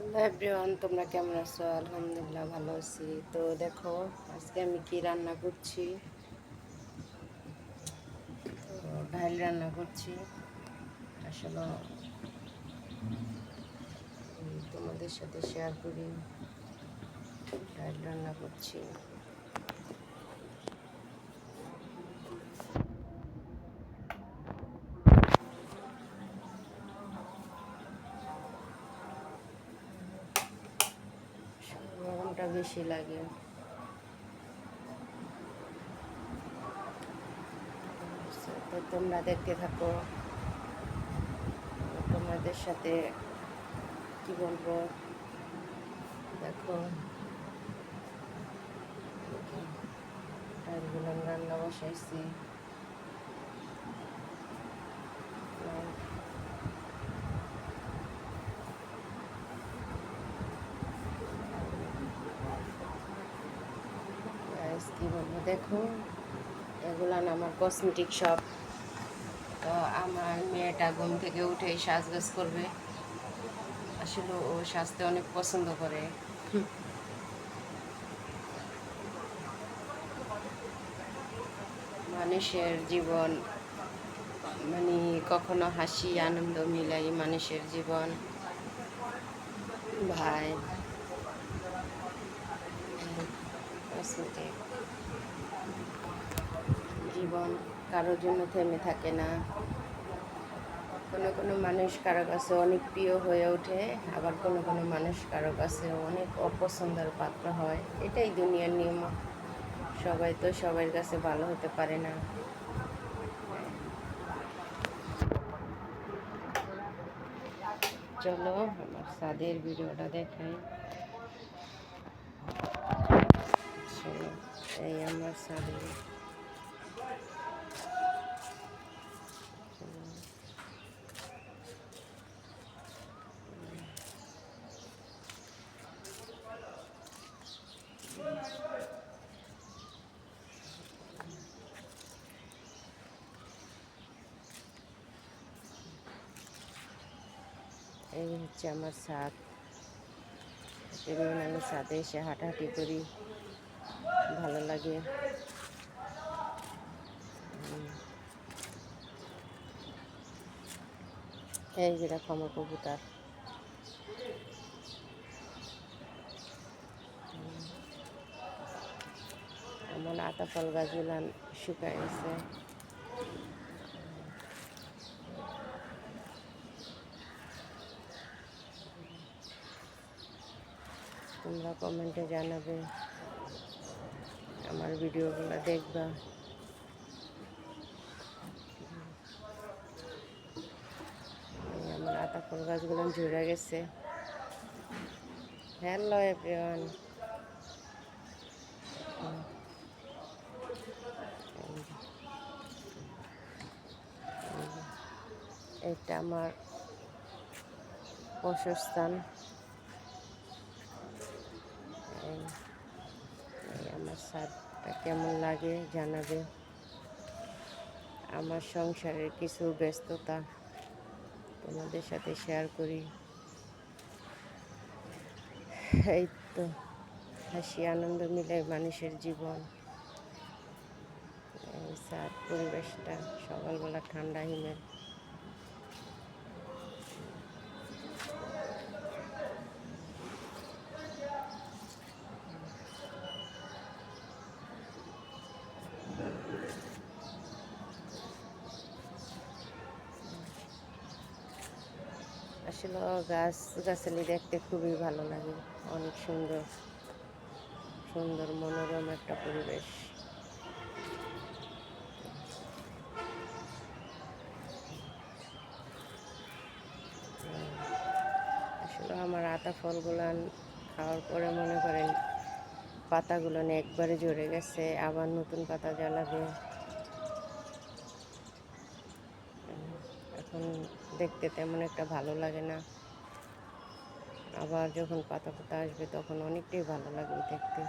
Hello everyone, তোমরা কেমন আছো? আলহামদুলিল্লাহ ভালো আছি। তো দেখো, আজকে আমি কি রান্না করছি? তো ডাইল রান্না করছি। আসলে তোমাদের সাথে শেয়ার করি। ডাইল রান্না করছি। বেশি লাগে। তোমরা দেখতে থাকো। তোমাদের সাথে কি বলব? দেখো। ডালগুলো রান্না বসাইছি আর Guys, কি বলব দেখো এগুলো না আমার কসমেটিক শপ তো আমার মেয়েটা ঘুম থেকে উঠেই সাজগোজ করবে। আসলে ও সাজতে অনেক পছন্দ করে। মানুষের জীবন মানে কখনো হাসি, আনন্দ মিলাই মানুষের জীবন। ভাই। কসমেটিক জীবন কারোর জন্য থেমে থাকে না। কোনো কোনো মানুষ কারও কাছে অনেক প্রিয় হয়ে ওঠে, আবার কোনো কোনো মানুষ কারও কাছে অনেক অপছন্দের পাত্র হয়। এটাই দুনিয়ার নিয়ম। সবাই তো সবার কাছে ভালো হতে পারে না। চলো, আমার সাদের ভিডিওটা দেখাই। চলো এই আমার সাদের এই হচ্ছে আমার ছাদ প্রতিদিন আমি ছাদে এসে হাঁটাহাঁটি করি। ভালো লাগে। এই যে দেখো আমার কবুতর। এমন আতা ফল গাছগুলো শুকায় গেছে। তোমরা কমেন্টে জানাবে। আমার ভিডিওগুলো দেখবা। আমার আতা ফল গাছগুলো ঝরে গেছে। Hello everyone. এটা আমার বসস্থান এই এই আমার স্বাদটা কেমন লাগে জানাবে? আমার সংসারের কিছু ব্যস্ততা তোমাদের সাথে শেয়ার করি। এই তো, হাসি, আনন্দ মিলে মানুষের জীবন। স্যার, পরিবেশটা সকালবেলা ঠান্ডা হিমেল। আসলে গাছ, গাছালি দেখতে খুবই ভালো লাগে। অনেক সুন্দর সুন্দর মনোরম একটা পরিবেশ। আসলে আমার আতা ফলগুলো খাওয়ার পরে মনে করেন পাতাগুলো একবারে ঝরে গেছে, আবার নতুন পাতা জ্বালাবে। এখন দেখতে তেমন একটা ভালো লাগে না। আবার যখন পাতা পাতা আসবে তখন অনেকটাই ভালো লাগবে দেখতে।